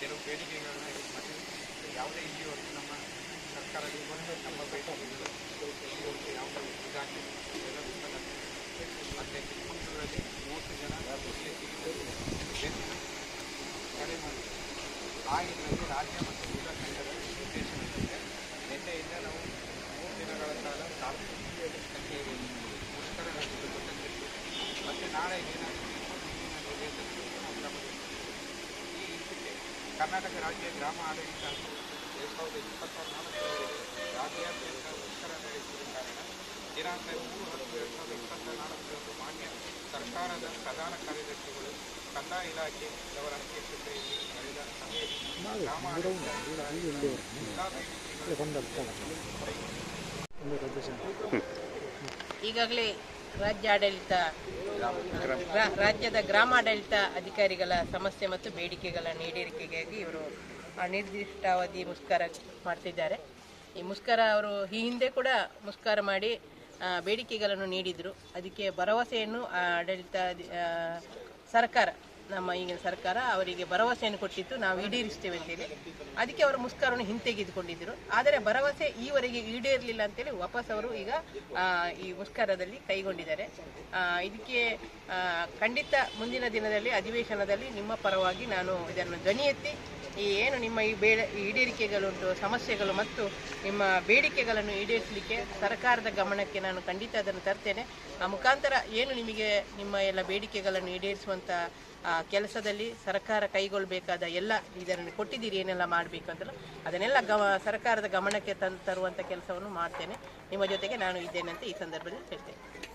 ಕೆಲವು ಬೇಡಿಕೆಗಳನ್ನ ಇದು ಮಾಡಿದ್ವಿ ಯಾವುದೇ ಇಲ್ಲಿವರೆಗೂ ನಮ್ಮ ಸರ್ಕಾರದಲ್ಲಿ ಬಂದು ನಮ್ಮ ಬೇಡಿಕೆಗಳು ಇಲ್ಲಿವರೆಗೂ ಯಾವುದೇ ಇದಾಗಿ ಎಲ್ಲರೂ ಸಹ ಮತ್ತು ಚಿಕ್ಕಮಗಳೂರಲ್ಲಿ ಮೂವತ್ತು ಜನ ಕರೆ ಮಾಡಿ. ಆ ರಾಜ್ಯ ಮತ್ತು ಜಿಲ್ಲಾ ಕೇಂದ್ರದ ನಿರ್ದೇಶನದಂತೆ ನಿನ್ನೆಯಿಂದ ನಾವು ಮೂರು ದಿನಗಳ ಕಾಲ ಸಾರ್ವಜನಿಕ ಕಚೇರಿಯಲ್ಲಿ ಮುಷ್ಕರ ನಡೆಸಲು ಗೊತ್ತಿತ್ತು ಮತ್ತು ನಾಳೆ ಏನಾಗುತ್ತೆ ಮುಂದಿನ ನಿರ್ದೇಶನಕ್ಕೆ ನಾವು ಕ್ರಮ ತೆಗೆದುಕೊಳ್ಳುತ್ತೇವೆ. ಈ ಇದಕ್ಕೆ ಕರ್ನಾಟಕ ರಾಜ್ಯ ಗ್ರಾಮ ಆಡಳಿತ ಎರಡು ಸಾವಿರದ ಇಪ್ಪತ್ತ ನಾಲ್ಕರಲ್ಲಿ ರಾಜ್ಯಾದ್ಯಂತ ಮುಷ್ಕರ ನಡೆಸಿದ ಕಾರಣ ದಿನಾಂಕ ಮೂರು ಹತ್ತು ಎರಡು ಸಾವಿರದ ಇಪ್ಪತ್ತ ನಾಲ್ಕರಂದು ಮಾನ್ಯ ಸರ್ಕಾರದ ಪ್ರಧಾನ ಕಾರ್ಯದರ್ಶಿಗಳು ಕಂದಾಯ ಇಲಾಖೆ ಅವರ ಅಧ್ಯಕ್ಷತೆಯಲ್ಲಿ ನಡೆದ ಸಭೆಯಲ್ಲಿ ಗ್ರಾಮ ಆಡಳಿತ ಈಗಾಗಲೇ ರಾಜ್ಯಾಡಳಿತ ರಾಜ್ಯದ ಗ್ರಾಮಾಡಳಿತ ಅಧಿಕಾರಿಗಳ ಸಮಸ್ಯೆ ಮತ್ತು ಬೇಡಿಕೆಗಳ ಈಡೇರಿಕೆಗಾಗಿ ಇವರು ಅನಿರ್ದಿಷ್ಟಾವಧಿ ಮುಷ್ಕರ ಮಾಡ್ತಿದ್ದಾರೆ. ಈ ಮುಷ್ಕರ ಅವರು ಈ ಹಿಂದೆ ಕೂಡ ಮುಷ್ಕರ ಮಾಡಿ ಬೇಡಿಕೆಗಳನ್ನು ನೀಡಿದರು. ಅದಕ್ಕೆ ಭರವಸೆಯನ್ನು ಆಡಳಿತ ಸರ್ಕಾರ ನಮ್ಮ ಈಗಿನ ಸರ್ಕಾರ ಅವರಿಗೆ ಭರವಸೆಯನ್ನು ಕೊಟ್ಟಿತ್ತು. ನಾವು ಈಡೇರಿಸ್ತೇವೆ ಅಂತೇಳಿ. ಅದಕ್ಕೆ ಅವರು ಮುಸ್ಕರವನ್ನು ಹಿಂತೆಗೆದುಕೊಂಡಿದ್ದರು. ಆದರೆ ಭರವಸೆ ಈವರೆಗೆ ಈಡೇರಲಿಲ್ಲ ಅಂತೇಳಿ ವಾಪಸ್ ಅವರು ಈಗ ಈ ಮುಷ್ಕರದಲ್ಲಿ ಕೈಗೊಂಡಿದ್ದಾರೆ. ಇದಕ್ಕೆ ಖಂಡಿತ ಮುಂದಿನ ದಿನದಲ್ಲಿ, ಅಧಿವೇಶನದಲ್ಲಿ ನಿಮ್ಮ ಪರವಾಗಿ ನಾನು ಇದನ್ನು ಧ್ವನಿ ಎತ್ತಿ, ಈ ಏನು ನಿಮ್ಮ ಈ ಬೇಡ ಈಡೇರಿಕೆಗಳುಂಟು, ಸಮಸ್ಯೆಗಳು ಮತ್ತು ನಿಮ್ಮ ಬೇಡಿಕೆಗಳನ್ನು ಈಡೇರಿಸಲಿಕ್ಕೆ ಸರ್ಕಾರದ ಗಮನಕ್ಕೆ ನಾನು ಖಂಡಿತ ಅದನ್ನು ತರ್ತೇನೆ. ಆ ಮುಖಾಂತರ ಏನು ನಿಮಗೆ ನಿಮ್ಮ ಎಲ್ಲ ಬೇಡಿಕೆಗಳನ್ನು ಈಡೇರಿಸುವಂಥ ಆ, ಕೆಲಸದಲ್ಲಿ ಸರ್ಕಾರ ಕೈಗೊಳ್ಳಬೇಕಾದ ಎಲ್ಲ ಇದನ್ನು ಕೊಟ್ಟಿದ್ದೀರಿ ಏನೆಲ್ಲ ಮಾಡಬೇಕು ಅದನ್ನೆಲ್ಲ ಗಮ ಸರ್ಕಾರದ ಗಮನಕ್ಕೆ ತಂದು ತರುವಂಥ ಕೆಲಸವನ್ನು ಮಾಡ್ತೇನೆ. ನಿಮ್ಮ ಜೊತೆಗೆ ನಾನು ಇದ್ದೇನೆ ಅಂತ ಈ ಸಂದರ್ಭದಲ್ಲಿ ಹೇಳ್ತೇನೆ.